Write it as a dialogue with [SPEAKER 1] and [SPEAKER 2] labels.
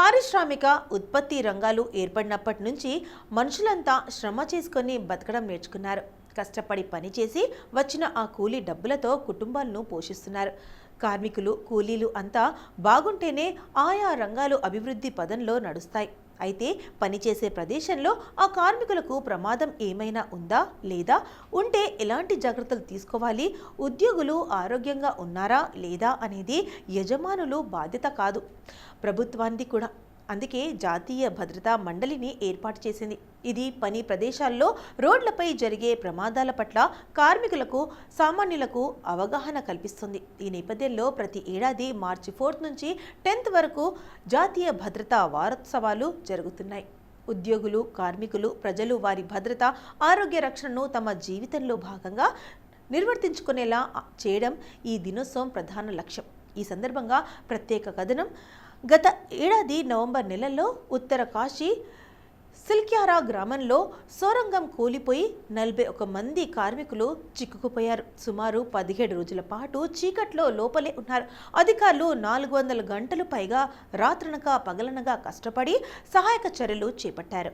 [SPEAKER 1] పారిశ్రామిక ఉత్పత్తి రంగాలు ఏర్పడినప్పటి నుంచి మనుషులంతా శ్రమ చేసుకొని బతకడం నేర్చుకున్నారు. కష్టపడి పనిచేసి వచ్చిన ఆ కూలీ డబ్బులతో కుటుంబాలను పోషిస్తున్నారు. కార్మికులు కూలీలు అంతా బాగుంటేనే ఆయా రంగాలు అభివృద్ధి పదంలో నడుస్తాయి. అయితే పనిచేసే ప్రదేశంలో ఆ కార్మికులకు ప్రమాదం ఏమైనా ఉందా లేదా? ఉంటే ఎలాంటి జాగ్రత్తలు తీసుకోవాలి? ఉద్యోగులు ఆరోగ్యంగా ఉన్నారా లేదా అనేది యజమానులు బాధ్యత కాదు. ప్రభుత్వానికి కూడా అందుకే జాతీయ భద్రతా మండలిని ఏర్పాటు చేసింది. ఇది పని ప్రదేశాల్లో రోడ్లపై జరిగే ప్రమాదాల పట్ల కార్మికులకు సామాన్యులకు అవగాహన కల్పిస్తుంది. ఈ నేపథ్యంలో ప్రతి ఏడాది మార్చి ఫోర్త్ నుంచి టెన్త్ వరకు జాతీయ భద్రతా వారోత్సవాలు జరుగుతున్నాయి. ఉద్యోగులు కార్మికులు ప్రజలు వారి భద్రత ఆరోగ్య రక్షణను తమ జీవితంలో భాగంగా నిర్వర్తించుకునేలా చేయడం ఈ దినోత్సవం ప్రధాన లక్ష్యం. ఈ సందర్భంగా ప్రత్యేక కథనం గత ఏడాది నవంబర్ నెలలో ఉత్తర కాశీ సిల్క్యారా గ్రామంలో సొరంగం కూలిపోయి నలభై ఒక మంది కార్మికులు చిక్కుకుపోయారు. సుమారు పదిహేడు రోజుల పాటు చీకట్లో లోపలే ఉన్నారు. అధికారులు నాలుగు వందల గంటలు పైగా రాత్రనగా పగలనగా కష్టపడి సహాయక చర్యలు చేపట్టారు.